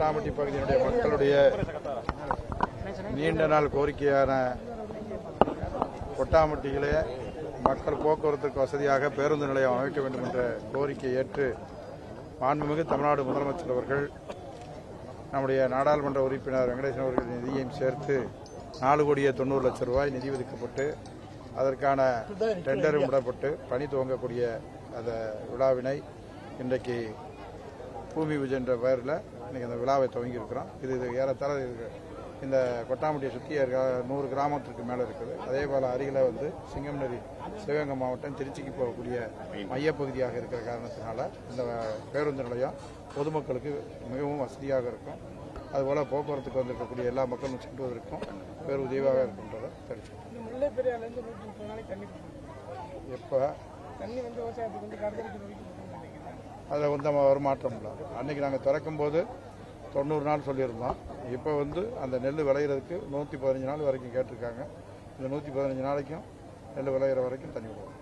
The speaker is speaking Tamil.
பட்டாம்பட்டி பகுதியினுடைய மக்களுடைய நீண்ட நாள் கோரிக்கையான கொட்டாம்பட்டியிலே மக்கள் போக்குவரத்துக்கு வசதியாக பேருந்து நிலையம் அமைக்க வேண்டும் என்ற கோரிக்கையை ஏற்று மாண்புமிகு தமிழ்நாடு முதலமைச்சர் அவர்கள் நம்முடைய நாடாளுமன்ற உறுப்பினர் வெங்கடேசன் அவர்கள் நிதியையும் சேர்த்து நாலு கோடியே தொண்ணூறு லட்சம் ரூபாய் நிதி ஒதுக்கப்பட்டு அதற்கான டெண்டரும் விடப்பட்டு பணி துவங்கக்கூடிய அந்த விழாவினை இன்றைக்கு பூமி பூஜை என்ற பெயரில் இன்னைக்கு அந்த விழாவை துவங்கி இருக்கிறோம் இது இது ஏறத்தாழ இது இந்த கொட்டாம்பட்டியை சுற்றி இருக்க- நூறு கிராமத்திற்கு மேலே இருக்குது. அதே போல் அருகில் வந்து சிங்கம்நெறி சிவகங்கை மாவட்டம் திருச்சிக்கு போகக்கூடிய மையப்பகுதியாக இருக்கிற காரணத்தினால இந்த பேருந்து நிலையம் பொதுமக்களுக்கு மிகவும் வசதியாக இருக்கும். அதுபோல் போக்குவரத்துக்கு வந்திருக்கக்கூடிய எல்லா மக்களும் செல்வதற்கும் பேர் உதவியாக இருக்கின்றதை தெரிவிச்சுக்கிறோம். எப்போ? தண்ணி வந்து விவசாயத்துக்கு வந்து அதில் வந்து நம்ம ஒரு மாற்றம் இல்லை அன்றைக்கி நாங்கள் திறக்கும் போது தொண்ணூறு நாள் சொல்லியிருந்தோம். இப்போ வந்து அந்த நெல் விளையிறதுக்கு நூற்றி பதினஞ்சு நாள் வரைக்கும் கேட்டிருக்காங்க. இந்த நூற்றி பதினஞ்சு நாளைக்கும் நெல் விளையிற வரைக்கும் தண்ணி விடுவோம்.